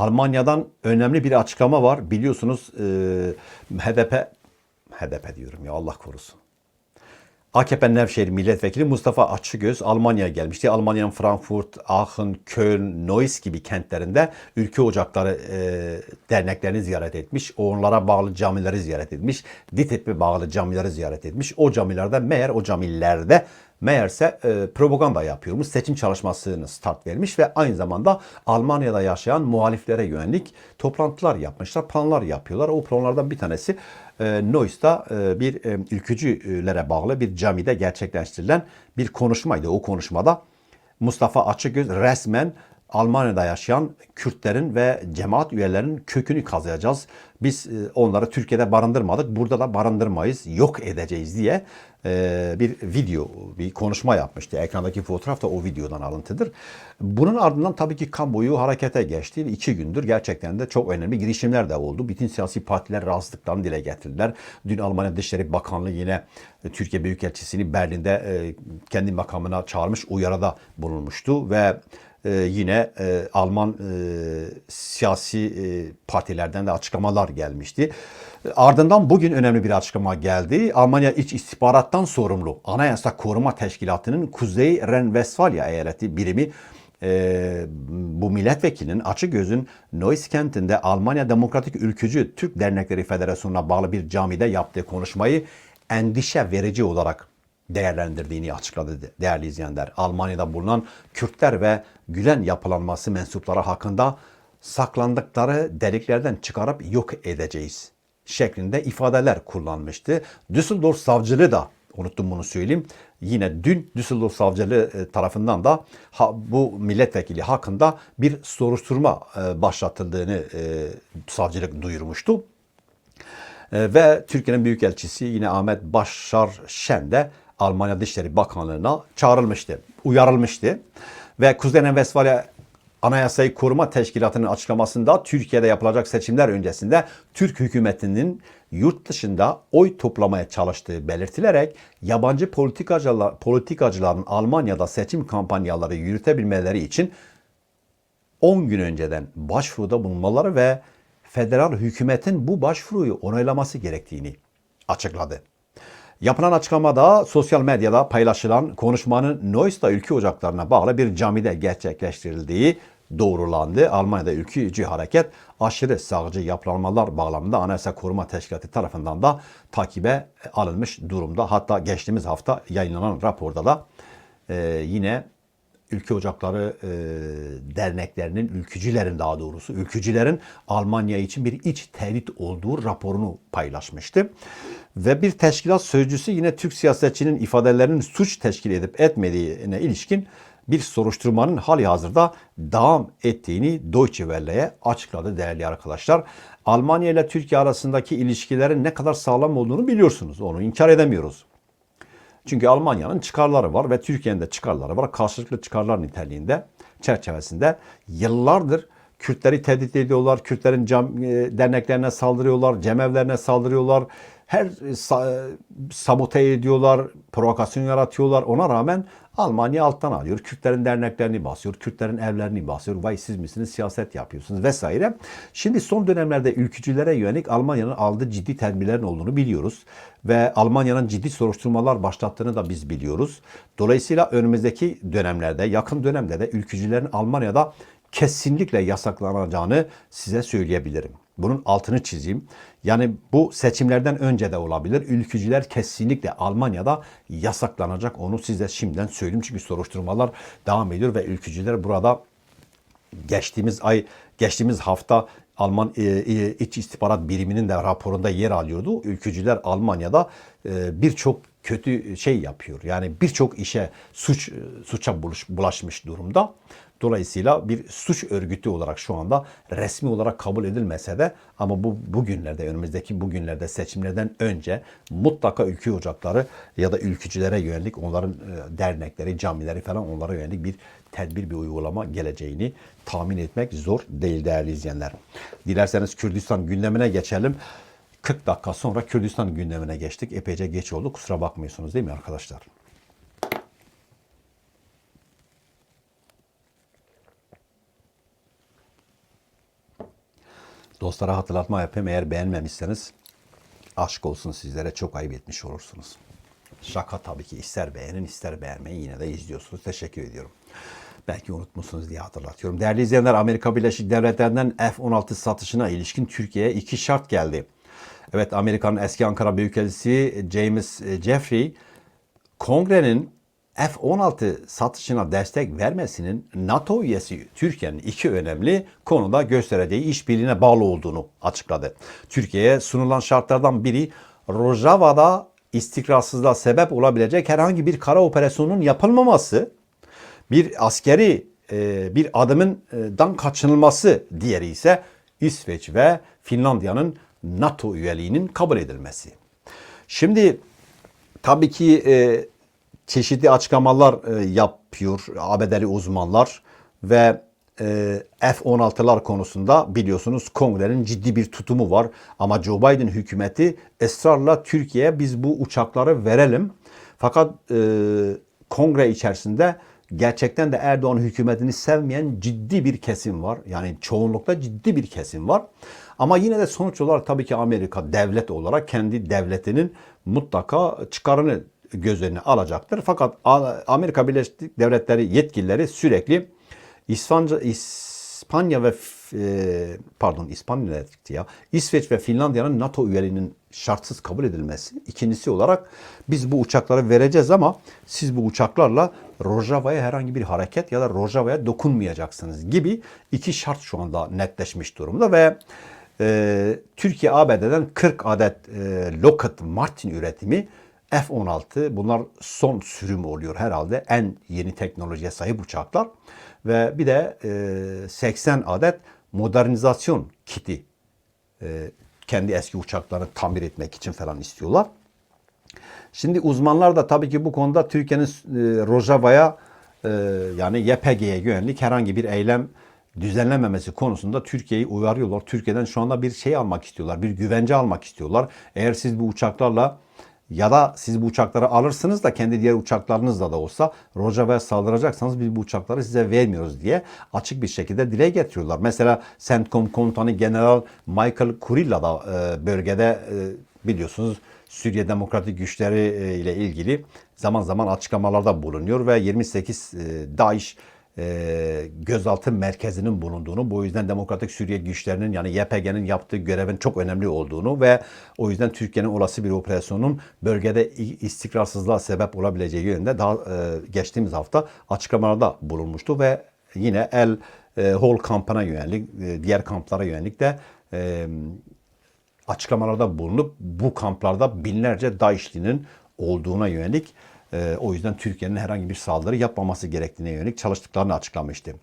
Almanya'dan önemli bir açıklama var. Biliyorsunuz e, HDP, HDP diyorum ya Allah korusun. AKP Nevşehir Milletvekili Mustafa Açıgöz Almanya'ya gelmişti. Almanya'nın Frankfurt, Aachen, Köln, Neuss gibi kentlerinde ülke ocakları e, derneklerini ziyaret etmiş. Onlara bağlı camileri ziyaret etmiş. DİTİB'e bağlı camileri ziyaret etmiş. O camilerde meğer o camilerde meğerse e, propaganda yapıyormuş. Seçim çalışmasını start vermiş ve aynı zamanda Almanya'da yaşayan muhaliflere yönelik toplantılar yapmışlar. Planlar yapıyorlar. O planlardan bir tanesi e, Neuss'ta e, bir e, ülkücülere bağlı bir camide gerçekleştirilen bir konuşmaydı. O konuşmada Mustafa Açıgöz resmen Almanya'da yaşayan Kürtlerin ve cemaat üyelerinin kökünü kazıyacağız. Biz e, onları Türkiye'de barındırmadık, burada da barındırmayız, yok edeceğiz diye e, bir video, bir konuşma yapmıştı. Ekrandaki fotoğraf da o videodan alıntıdır. Bunun ardından tabii ki kamuoyu harekete geçti. İki gündür gerçekten de çok önemli girişimler de oldu. Bütün siyasi partiler rahatsızlıklarını dile getirdiler. Dün Almanya Dışişleri Bakanlığı yine Türkiye Büyükelçisi'ni Berlin'de e, kendi makamına çağırmış, uyarıda bulunmuştu ve e, yine e, Alman e, siyasi e, partilerden de açıklamalar gelmişti. Ardından bugün önemli bir açıklama geldi. Almanya İç İstihbarattan sorumlu Anayasa Koruma Teşkilatı'nın Kuzey Ren-Vesfalya eyaleti birimi e, bu milletvekilinin Açıgöz'ün Neuss kentinde Almanya Demokratik Ülkücü Türk Dernekleri Federasyonu'na bağlı bir camide yaptığı konuşmayı endişe verici olarak değerlendirdiğini açıkladı değerli izleyenler. Almanya'da bulunan Kürtler ve Gülen yapılanması mensupları hakkında saklandıkları deliklerden çıkarıp yok edeceğiz şeklinde ifadeler kullanmıştı. Düsseldorf savcılığı da unuttum bunu söyleyeyim. Yine dün Düsseldorf savcılığı e, tarafından da bu milletvekili hakkında bir soruşturma e, başlatıldığını e, savcılık duyurmuştu. Ve Türkiye'nin Büyükelçisi yine Ahmet Başar Şen de Almanya Dışişleri Bakanlığı'na çağrılmıştı, uyarılmıştı. Ve Kuzey Vesfalya Anayasayı Koruma Teşkilatı'nın açıklamasında Türkiye'de yapılacak seçimler öncesinde Türk hükümetinin yurt dışında oy toplamaya çalıştığı belirtilerek yabancı politikacılar, politikacıların Almanya'da seçim kampanyaları yürütebilmeleri için 10 gün önceden başvuruda bulunmaları ve federal hükümetin bu başvuruyu onaylaması gerektiğini açıkladı. Yapılan açıklamada sosyal medyada paylaşılan konuşmanın Neuss'ta ülke ocaklarına bağlı bir camide gerçekleştirildiği doğrulandı. Almanya'da ülkücü hareket aşırı sağcı yapılanmalar bağlamında Anayasa Koruma Teşkilatı tarafından da takibe alınmış durumda. Hatta geçtiğimiz hafta yayınlanan raporda da e, yine Ülke Ocakları e, derneklerinin, ülkücülerin daha doğrusu, ülkücülerin Almanya için bir iç tehdit olduğu raporunu paylaşmıştı. Ve bir teşkilat sözcüsü yine Türk siyasetçinin ifadelerinin suç teşkil edip etmediğine ilişkin bir soruşturmanın hali hazırda devam ettiğini Deutsche Welle'ye açıkladı değerli arkadaşlar. Almanya ile Türkiye arasındaki ilişkilerin ne kadar sağlam olduğunu biliyorsunuz. Onu inkar edemiyoruz. Çünkü Almanya'nın çıkarları var ve Türkiye'nin de çıkarları var. Karşılıklı çıkarlar niteliğinde çerçevesinde yıllardır Kürtleri tehdit ediyorlar. Kürtlerin cam, e, derneklerine saldırıyorlar, cemevlerine saldırıyorlar. Her e, sa, sabote ediyorlar, provokasyon yaratıyorlar. Ona rağmen Almanya alttan alıyor. Kürtlerin derneklerini basıyor, Kürtlerin evlerini basıyor. Vay siz misiniz siyaset yapıyorsunuz vesaire. Şimdi son dönemlerde ülkücülere yönelik Almanya'nın aldığı ciddi tedbirlerin olduğunu biliyoruz. Ve Almanya'nın ciddi soruşturmalar başlattığını da biz biliyoruz. Dolayısıyla önümüzdeki dönemlerde, yakın dönemde de ülkücülerin Almanya'da kesinlikle yasaklanacağını size söyleyebilirim. Bunun altını çizeyim. Yani bu seçimlerden önce de olabilir. Ülkücüler kesinlikle Almanya'da yasaklanacak. Onu size şimdiden söyleyeyim. Çünkü soruşturmalar devam ediyor ve ülkücüler burada geçtiğimiz ay, geçtiğimiz hafta Alman e, e, İç İstihbarat Biriminin de raporunda yer alıyordu. Ülkücüler Almanya'da e, birçok kötü şey yapıyor. Yani birçok işe suç suça bulaşmış durumda. Dolayısıyla bir suç örgütü olarak şu anda resmi olarak kabul edilmese de ama bu bugünlerde önümüzdeki bugünlerde seçimlerden önce mutlaka ülke ocakları ya da ülkücülere yönelik onların e, dernekleri, camileri falan onlara yönelik bir tedbir bir uygulama geleceğini tahmin etmek zor değil değerli izleyenler. Dilerseniz Kürdistan gündemine geçelim. 40 dakika sonra Kürdistan gündemine geçtik. Epeyce geç oldu. Kusura bakmıyorsunuz değil mi arkadaşlar? Dostlara hatırlatma yapayım. Eğer beğenmemişseniz aşk olsun sizlere çok ayıp etmiş olursunuz. Şaka tabii ki ister beğenin ister beğenmeyin yine de izliyorsunuz. Teşekkür ediyorum. Belki unutmuşsunuz diye hatırlatıyorum. Değerli izleyenler Amerika Birleşik Devletleri'nden F-16 satışına ilişkin Türkiye'ye iki şart geldi. Evet Amerika'nın eski Ankara Büyükelçisi James e, Jeffrey kongrenin F-16 satışına destek vermesinin NATO üyesi Türkiye'nin iki önemli konuda göstereceği işbirliğine bağlı olduğunu açıkladı. Türkiye'ye sunulan şartlardan biri Rojava'da istikrarsızlığa sebep olabilecek herhangi bir kara operasyonunun yapılmaması, bir askeri e, bir adımından kaçınılması, diğeri ise İsveç ve Finlandiya'nın NATO üyeliğinin kabul edilmesi. Şimdi tabii ki e, çeşitli açıklamalar e, yapıyor ABD'li uzmanlar ve e, F-16'lar konusunda biliyorsunuz kongrenin ciddi bir tutumu var. Ama Joe Biden hükümeti ısrarla Türkiye'ye biz bu uçakları verelim. Fakat e, kongre içerisinde gerçekten de Erdoğan hükümetini sevmeyen ciddi bir kesim var. Yani çoğunlukla ciddi bir kesim var. Ama yine de sonuç olarak tabii ki Amerika devlet olarak kendi devletinin mutlaka çıkarını göz önüne alacaktır. Fakat Amerika Birleşik Devletleri yetkilileri sürekli İspanca, İspanya ve e, pardon İspanya dedik ya İsveç ve Finlandiya'nın NATO üyeliğinin şartsız kabul edilmesi. İkincisi olarak biz bu uçakları vereceğiz ama siz bu uçaklarla Rojava'ya herhangi bir hareket ya da Rojava'ya dokunmayacaksınız gibi iki şart şu anda netleşmiş durumda ve e, Türkiye ABD'den 40 adet e, Lockheed Martin üretimi F-16 bunlar son sürüm oluyor herhalde. En yeni teknolojiye sahip uçaklar. Ve bir de e, 80 adet modernizasyon kiti e, kendi eski uçaklarını tamir etmek için falan istiyorlar. Şimdi uzmanlar da tabii ki bu konuda Türkiye'nin e, Rojava'ya e, yani YPG'ye yönelik herhangi bir eylem düzenlememesi konusunda Türkiye'yi uyarıyorlar. Türkiye'den şu anda bir şey almak istiyorlar, bir güvence almak istiyorlar. Eğer siz bu uçaklarla ya da siz bu uçakları alırsınız da kendi diğer uçaklarınızla da olsa Rojava'ya saldıracaksanız biz bu uçakları size vermiyoruz diye açık bir şekilde dile getiriyorlar. Mesela CENTCOM komutanı General Michael Kurilla da e, bölgede e, biliyorsunuz Suriye Demokratik Güçleri e, ile ilgili zaman zaman açıklamalarda bulunuyor ve 28 e, DAEŞ e, gözaltı merkezinin bulunduğunu, bu yüzden Demokratik Suriye güçlerinin yani YPG'nin yaptığı görevin çok önemli olduğunu ve o yüzden Türkiye'nin olası bir operasyonun bölgede istikrarsızlığa sebep olabileceği yönünde daha e, geçtiğimiz hafta açıklamalarda bulunmuştu ve yine El e, Hol kampına yönelik, e, diğer kamplara yönelik de açıklamalarda bulunup bu kamplarda binlerce DAEŞ'linin olduğuna yönelik e, o yüzden Türkiye'nin herhangi bir saldırı yapmaması gerektiğine yönelik çalıştıklarını açıklamıştı.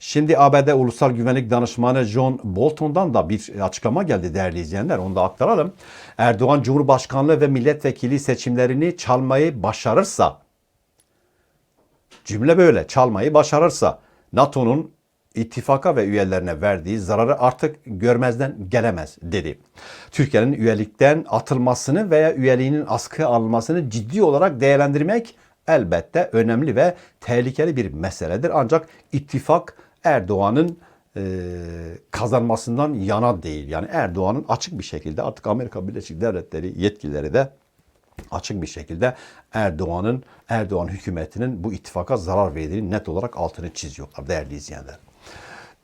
Şimdi ABD Ulusal Güvenlik Danışmanı John Bolton'dan da bir açıklama geldi değerli izleyenler. Onu da aktaralım. Erdoğan Cumhurbaşkanlığı ve milletvekili seçimlerini çalmayı başarırsa Cümle böyle çalmayı başarırsa NATO'nun ittifaka ve üyelerine verdiği zararı artık görmezden gelemez dedi. Türkiye'nin üyelikten atılmasını veya üyeliğinin askıya alınmasını ciddi olarak değerlendirmek elbette önemli ve tehlikeli bir meseledir. Ancak ittifak Erdoğan'ın e, kazanmasından yana değil. Yani Erdoğan'ın açık bir şekilde artık Amerika Birleşik Devletleri yetkilileri de açık bir şekilde Erdoğan'ın Erdoğan hükümetinin bu ittifaka zarar verdiğini net olarak altını çiziyorlar değerli izleyenler.